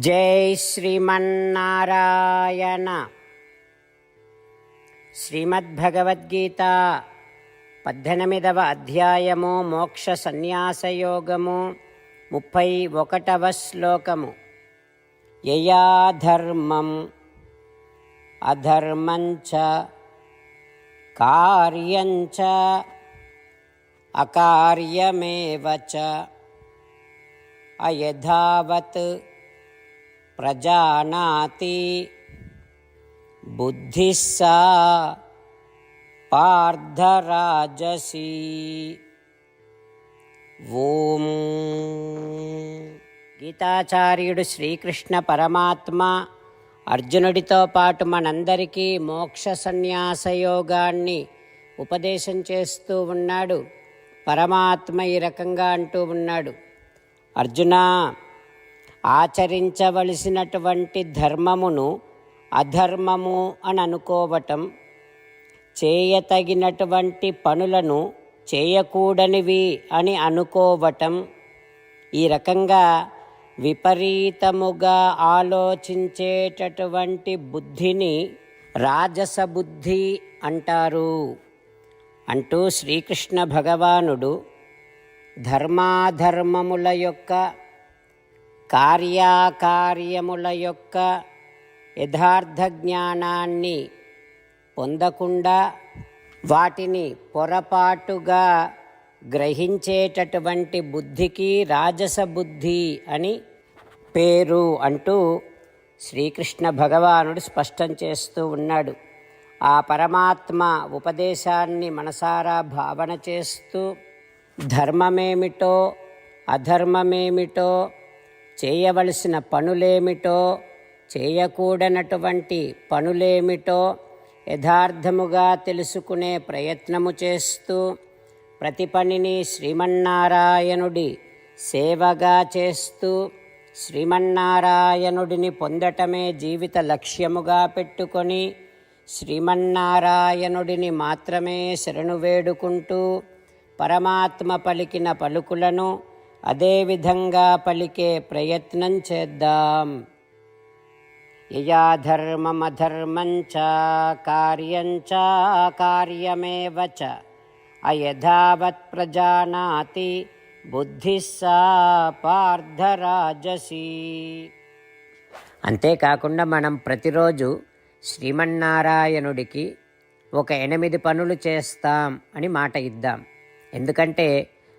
జై శ్రీమన్నారాయణ. శ్రీమద్భగవద్గీత పద్దెనిమిదవ అధ్యాయము మోక్ష సన్యాసయోగము ముప్పై ఒకటవ శ్లోకము. యయా ధర్మం అధర్మంచ కార్యంచ అకార్యమేవ చ అయథావత్ ప్రజానాతి బుద్ధిः सा పార్థరాజసీ. ఓం. గీతాచార్యుడు శ్రీకృష్ణ పరమాత్మ అర్జునుడితో పాటు మనందరికీ మోక్ష సన్యాస యోగాన్ని ఉపదేశం చేస్తూ ఉన్నాడు. పరమాత్మ ఈ రకంగా అంటూ ఉన్నాడు. అర్జున ఆచరించవలసినటువంటి ధర్మమును అధర్మము అని అనుకోవటం చేయతగినటువంటి పనులను చేయకూడనివి అని అనుకోవటం ఈ రకంగా విపరీతముగా ఆలోచించేటటువంటి బుద్ధిని రాజస బుద్ధి అంటారు. అంటూ శ్రీకృష్ణ భగవానుడు ధర్మాధర్మముల యొక్క కార్యాకార్యముల యొక్క యథార్థ జ్ఞానాన్ని పొందకుండా వాటిని పొరపాటుగా గ్రహించేటటువంటి బుద్ధికి రాజస బుద్ధి అని పేరు అంటూ శ్రీకృష్ణ భగవానుడు స్పష్టం చేస్తూ ఉన్నాడు. ఆ పరమాత్మ ఉపదేశాన్ని మనసారా భావన చేస్తూ ధర్మమేమిటో అధర్మమేమిటో చేయవలసిన పనులేమిటో చేయకూడనటువంటి పనులేమిటో యథార్థముగా తెలుసుకునే ప్రయత్నము చేస్తూ ప్రతి పనిని శ్రీమన్నారాయణుడి సేవగా చేస్తూ శ్రీమన్నారాయణుడిని పొందటమే జీవిత లక్ష్యముగా పెట్టుకొని శ్రీమన్నారాయణుడిని మాత్రమే శరణు వేడుకుంటూ పరమాత్మ పలికిన పలుకులను అదేవిధంగా పలికే ప్రయత్నం చేద్దాం. యయా ధర్మమధర్మంచ కార్యంచ కార్యమేవ చ. అయథావత్ ప్రజానాతి బుద్ధి పార్థరాజసీ. అంతేకాకుండా మనం ప్రతిరోజు శ్రీమన్నారాయణుడికి ఒక ఎనిమిది పనులు చేస్తాం అని మాట ఇద్దాం. ఎందుకంటే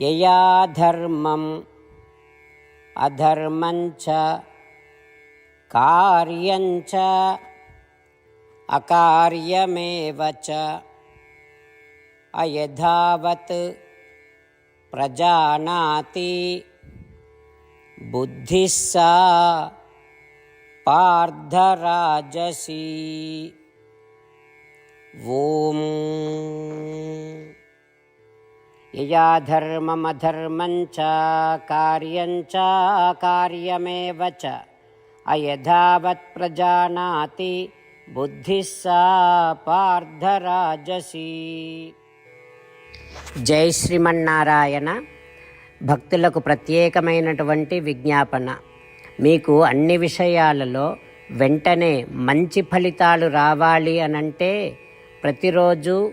యయా ధర్మం అధర్మంచ కార్యంచ అకార్యమేవ అయథావత్ ప్రజానాతి బుద్ధి పార్థరాజసీ. ఓం. యయా ధర్మమధర్మం చ కార్యం చ కార్యమేవ చ. ప్రజానాతి బుద్ధి సా పార్థరాజసి. జై శ్రీమన్నారాయణ. భక్తులకు ప్రత్యేకమైనటువంటి విజ్ఞాపన. మీకు అన్ని విషయాలలో వెంటనే మంచి ఫలితాలు రావాలి అనంటే ప్రతిరోజు